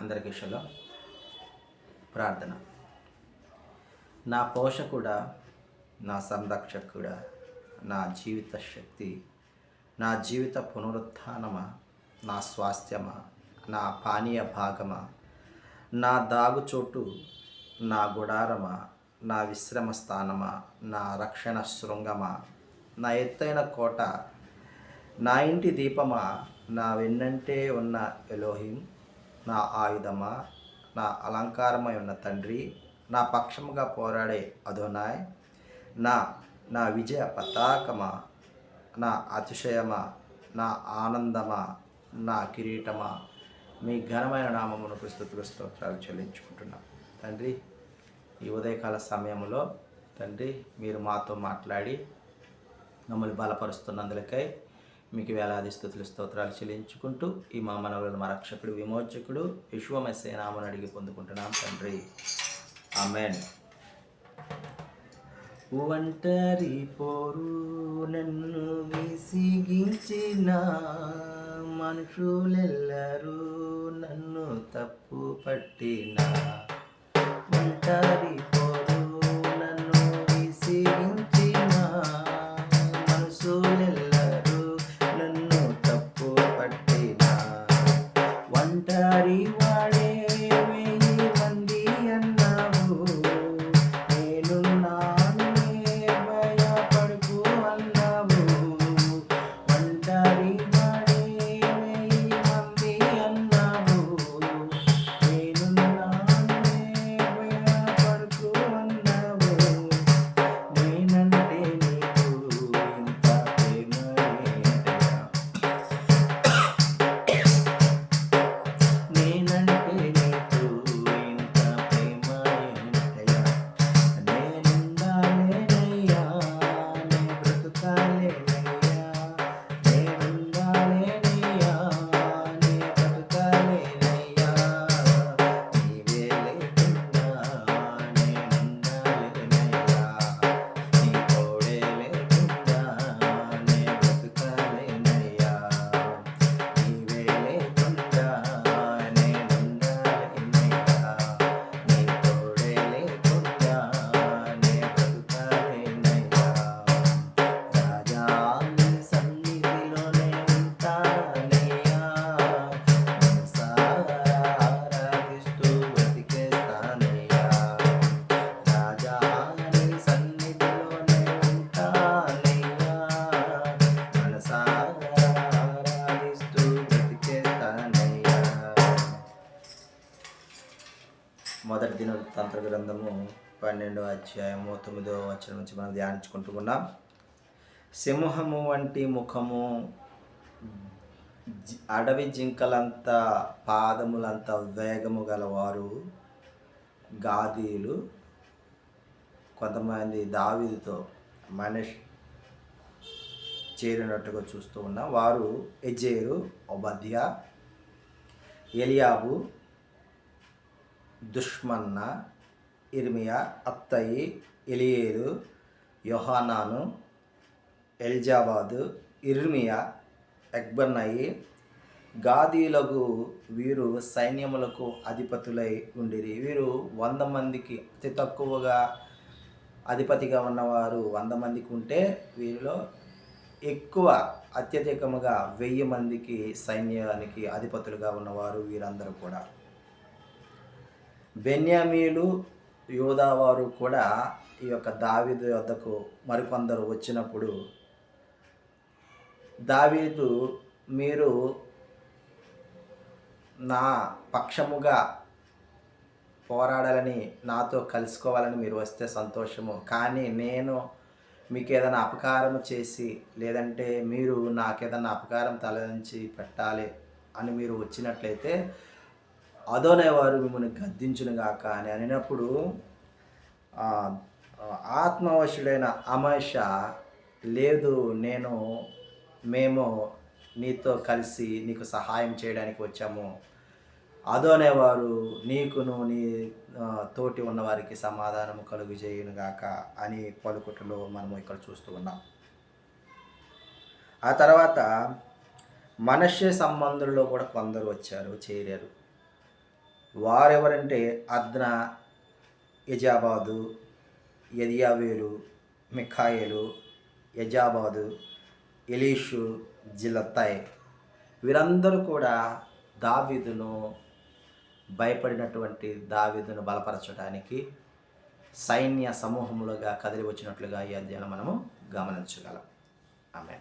అందరికీ శలో ప్రార్థన. నా పోషకుడ నా సంరక్షకుడ నా జీవిత శక్తి నా జీవిత పునరుత్థానమా నా స్వాస్థ్యమా నా పానీయ భాగమా నా దాగుచోటు నా గుడారమా నా విశ్రమ స్థానమా నా రక్షణ శృంగమా నా ఎత్తైన కోట నా ఇంటి దీపమా నా వెన్నంటే ఉన్న ఎలోహిం నా ఆయుధమా? నా అలంకారమై ఉన్న తండ్రి నా పక్షముగా పోరాడే అధోనాయ్ నా నా విజయ పతాకమా? నా అతిశయమా? నా ఆనందమా? నా కిరీటమా? మీ ఘనమైన నామమును ప్రస్తుతులు స్తోత్రాలు చెల్లించుకుంటున్నాం. తండ్రి ఈ ఉదయకాల సమయంలో తండ్రి మీరు మాతో మాట్లాడి మమ్మల్ని బలపరుస్తున్నందులకై మీకు వేలాది స్థుతులు స్తోత్రాలు చెల్లించుకుంటూ ఈ మా మనవులను మా రక్షకుడు విమోచకుడు విశ్వమస్సేనామని అడిగి పొందుకుంటున్నాం తండ్రి. అమెన్ ఒంటరి పోరు నన్ను విసిగించిన మనుషులెల్లరూ నన్ను తప్పు పట్టిన ఒంటరి తంత్ర గ్రంథము పన్నెండో అధ్యాయము తొమ్మిదో వచనం నుంచి మనం ధ్యానించుకుంటూ ఉన్నాం. సింహము వంటి ముఖము అడవి జింకలంత పాదములంత వేగము గలవారు గాదీలు కొంతమంది దావీదుతో మనిషి చేరినట్టుగా చూస్తూ ఉన్నాం. వారు ఎజేరు ఒబద్య ఎలియాబు దుష్మన్న ఇర్మియా అత్తయి ఎలియేలు యోహానాను ఎల్జాబాదు ఇర్మియా ఎక్బన్నయి గాదీలకు వీరు సైన్యములకు అధిపతులై ఉండిరి. వీరు వంద మందికి అతి తక్కువగా అధిపతిగా ఉన్నవారు వంద మందికి ఉంటే వీరిలో ఎక్కువ అత్యధికముగా వెయ్యి మందికి సైన్యానికి అధిపతులుగా ఉన్నవారు వీరందరూ కూడా. బెన్యామీలు యోధావారు కూడా ఈ యొక్క దావీదు వద్దకు మరికొందరు వచ్చినప్పుడు దావీదు మీరు నా పక్షముగా పోరాడాలని నాతో కలుసుకోవాలని మీరు వస్తే సంతోషము. కానీ నేను మీకు ఏదైనా అపకారం చేసి లేదంటే మీరు నాకు ఏదైనా అపకారం తలదించి పెట్టాలి అని మీరు వచ్చినట్లయితే అదోనే వారు మిమ్మల్ని గద్దించునుగాక అని అనినప్పుడు ఆత్మవశుడైన అమేష లేదు నేను మేము నీతో కలిసి నీకు సహాయం చేయడానికి వచ్చాము. అదోనేవారు నీకును నీ తోటి ఉన్నవారికి సమాధానం కలుగు చేయునుగాక అని పలుకుటలో మనము ఇక్కడ చూస్తూ ఉన్నాం. ఆ తర్వాత మనష్య సంబంధుల్లో కూడా కొందరు వచ్చారు చేరారు. వారెవరంటే అద్న యజాబాదు యదియావేలు మిఖాయేలు యజాబాదు ఎలీషు జిలత్తాయ్ వీరందరూ కూడా దావీదును భయపడినటువంటి దావీదును బలపరచడానికి సైన్య సమూహములుగా కదిలి వచ్చినట్లుగా ఈ అధ్యయనం మనము గమనించగలం. ఆమె